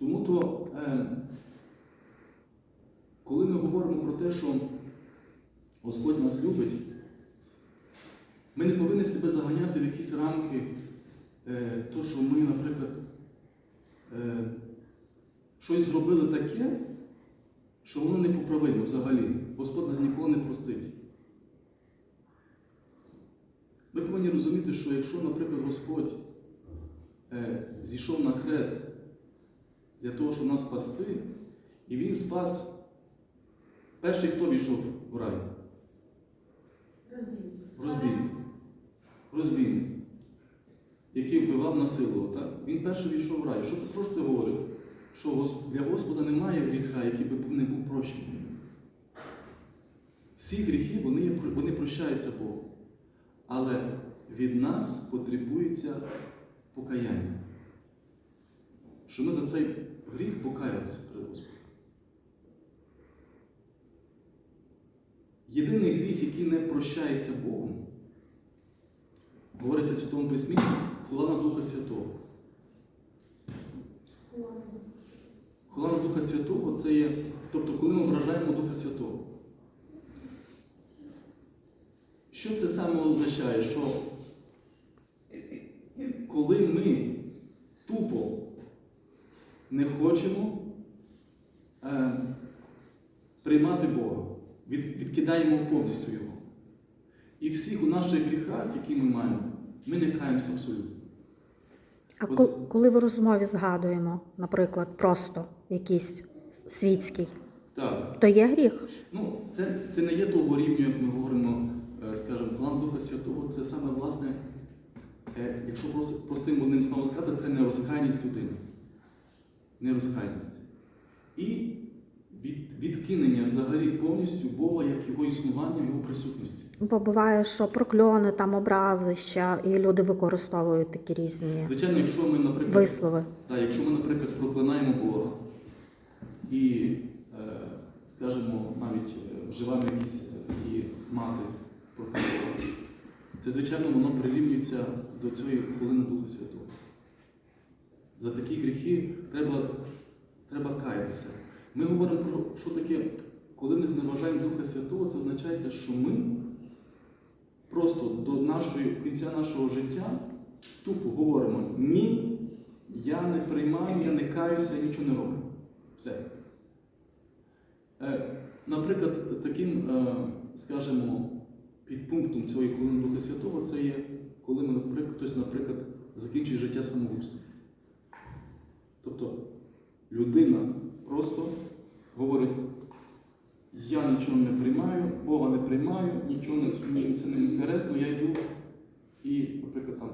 Тому то, е, коли ми говоримо про те, що Господь нас любить, ми не повинні себе заганяти в якісь рамки, е, то, що ми, наприклад, е, щось зробили таке, що воно непоправимо взагалі. Господь нас ніколи не простить. Ми повинні розуміти, що якщо, наприклад, Господь е, зійшов на хрест для того, щоб нас спасти, і Він спас перший, хто війшов в рай? Розбійник. Розбійник, який вбивав насилував. Так? Він перший війшов в рай. Що це про це говорить? Що для Господа немає гріха, який би не був прощений. Всі гріхи вони, вони прощаються Богу. Але від нас потребується покаяння. Що ми за цей гріх покаялися перед Господом. Єдиний гріх, який не прощається Богом, говориться в Святому Письмі, хула на Духа Святого. Хула на Духа Святого це є, тобто, коли ми ображаємо Духа Святого. Що це саме означає? Що коли ми тупо не хочемо е, приймати Бога, від, відкидаємо повністю Його. І всіх у наших гріхах, які ми маємо, ми не каємося абсолютно. А Ось- коли в розмові згадуємо, наприклад, просто якийсь світський, Так. то є гріх? Ну, це, це не є того рівню, як ми говоримо, е, скажімо, план Духа Святого, це саме власне, е, якщо простим одним словом сказати, це не розкайність людини. Не. І від, відкинення взагалі повністю Бога як його існування, його присутності. Бо буває, що прокльони, там образища, і люди використовують такі різні Звичайно, якщо ми, наприклад, вислови. Так, якщо ми, наприклад, проклинаємо Бога і, е, скажімо, навіть е, вживаємо якісь е, і мати проти Бога, це, звичайно, воно прирівнюється до цієї хвилини Духа Святого. За такі гріхи треба, треба каятися. Ми говоримо про що таке, коли ми зневажаємо Духа Святого, це означає, що ми просто до нашої кінця нашого життя тупо говоримо ні, я не приймаю, я не каюся, я нічого не роблю. Все. Е, Наприклад, таким, е, скажімо, підпунктом цієї хвилини Духа Святого це є, коли ми, наприклад, хтось, наприклад, закінчує життя самогубством. Тобто людина просто говорить, я нічого не приймаю, Бога не приймаю, нічого не, мені це не інтересно, я йду і, наприклад,